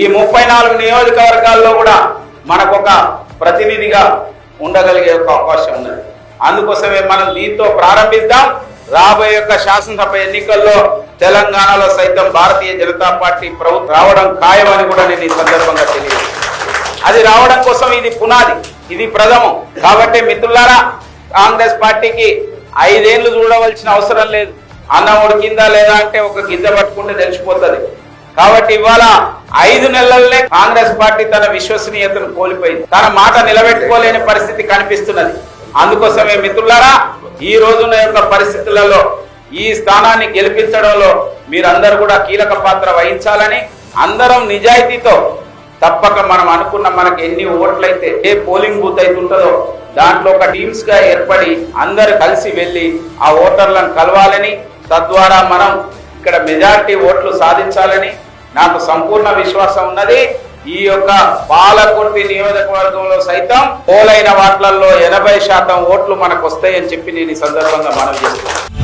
ఈ ముప్పై నాలుగు నియోజకవర్గాల్లో కూడా మనకు ఒక ప్రతినిధిగా ఉండగలిగే ఒక అవకాశం ఉన్నది. అందుకోసమే మనం దీంతో ప్రారంభిద్దాం. రాబోయే యొక్క శాసనసభ ఎన్నికల్లో తెలంగాణలో సైతం భారతీయ జనతా పార్టీ ప్రభుత్వం రావడం ఖాయమని కూడా నేను ఈ సందర్భంగా తెలియదు అది రావడం కోసం ఇది పునాది ఇది ప్రథమం. కాబట్టి మిత్రులారా కాంగ్రెస్ పార్టీకి ఐదేళ్ళు చూడవలసిన అవసరం లేదు. అన్నముడు కింద లేదా అంటే ఒక గిద్ద పట్టుకుంటే తెలిసిపోతుంది. కాబట్టి ఇవాళ ఐదు నెలలనే కాంగ్రెస్ పార్టీ తన విశ్వసనీయతను కోల్పోయింది. తన మాట నిలబెట్టుకోలేని పరిస్థితి కనిపిస్తున్నది. అందుకోసమే మిత్రులారా ఈ రోజున యొక్క పరిస్థితులలో ఈ స్థానాన్ని గెలిపించడంలో మీరందరూ కూడా కీలక పాత్ర వహించాలని అందరం నిజాయితీతో తప్పక మనం అనుకున్న మనకి ఎన్ని ఓట్లయితే ఏ పోలింగ్ బూత్ అయితే ఉంటుందో దాంట్లో ఒక టీమ్స్గా ఏర్పడి అందరు కలిసి వెళ్ళి ఆ ఓటర్లను కలవాలని తద్వారా మనం ఇక్కడ మెజారిటీ ఓట్లు సాధించాలని నాకు సంపూర్ణ విశ్వాసం ఉన్నది. ఈ యొక్క పాలకుర్తి నియోజకవర్గంలో సైతం పోలైన వాట్లలో ఎనభై శాతం ఓట్లు మనకు వస్తాయని చెప్పి నేను ఈ సందర్భంగా మనం చేస్తున్నాను.